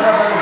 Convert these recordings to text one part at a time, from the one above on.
Gracias.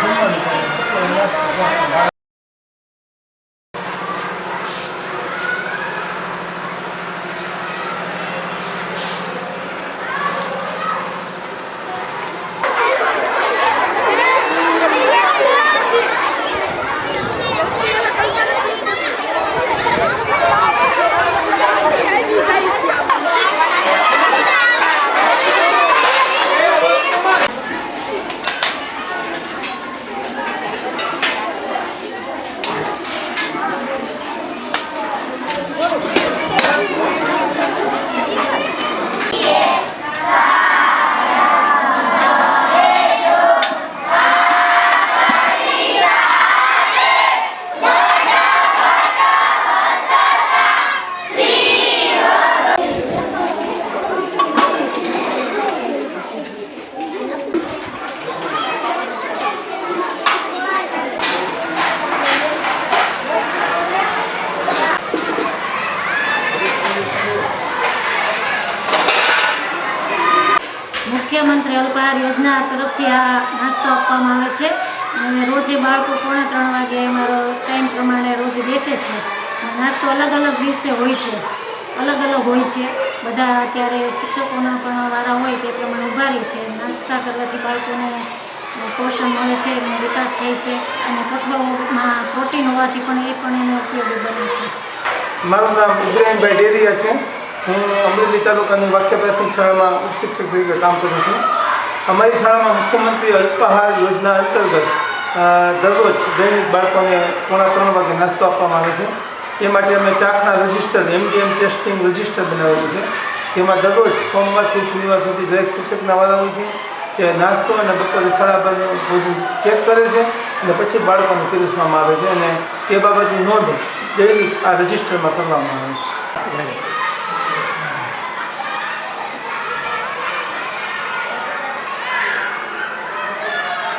મુખ્યમંત્રી અલ્પાહાર યોજના તરફથી આ નાસ્તો આપવામાં આવે છે. અને રોજે બાળકો પોણા ત્રણ વાગે અમારો ટાઈમ પ્રમાણે રોજ બેસે છે. નાસ્તો અલગ અલગ દિવસે હોય છે. અલગ અલગ હોય છે. બધા અત્યારે શિક્ષકોના પણ વારા હોય તે પ્રમાણે ઊભા છે. નાસ્તા કરવાથી બાળકોને પોષણ મળે છે એનો વિકાસ થાય છે. અને કઠોળમાં પ્રોટીન હોવાથી પણ એ પણ એનો ઉપયોગી બને છે. મારું નામ ઇબ્રાહીમભાઈ ડેરિયા છે. હું અમરેલી તાલુકાની વાક્ય પ્રાથમિક શાળામાં ઉપશિક્ષક તરીકે કામ કરું છું. અમારી શાળામાં મુખ્યમંત્રી અલ્પાહાર યોજના અંતર્ગત દરરોજ દૈનિક બાળકોને પોણા ત્રણ વાગે નાસ્તો આપવામાં આવે છે. એ માટે અમે ચાખના રજિસ્ટર એમડીએમ ટેસ્ટિંગ રજિસ્ટર બનાવેલું છે. જેમાં દરરોજ સોમવારથી શનિવાર સુધી દરેક શિક્ષકના વાળા હોય છે કે નાસ્તો અને બપોરે સાડા બારનું ભોજન ચેક કરે છે અને પછી બાળકોને પીરસવામાં આવે છે અને તે બાબતની નોંધ દૈનિક આ રજિસ્ટરમાં કરવામાં આવે છે.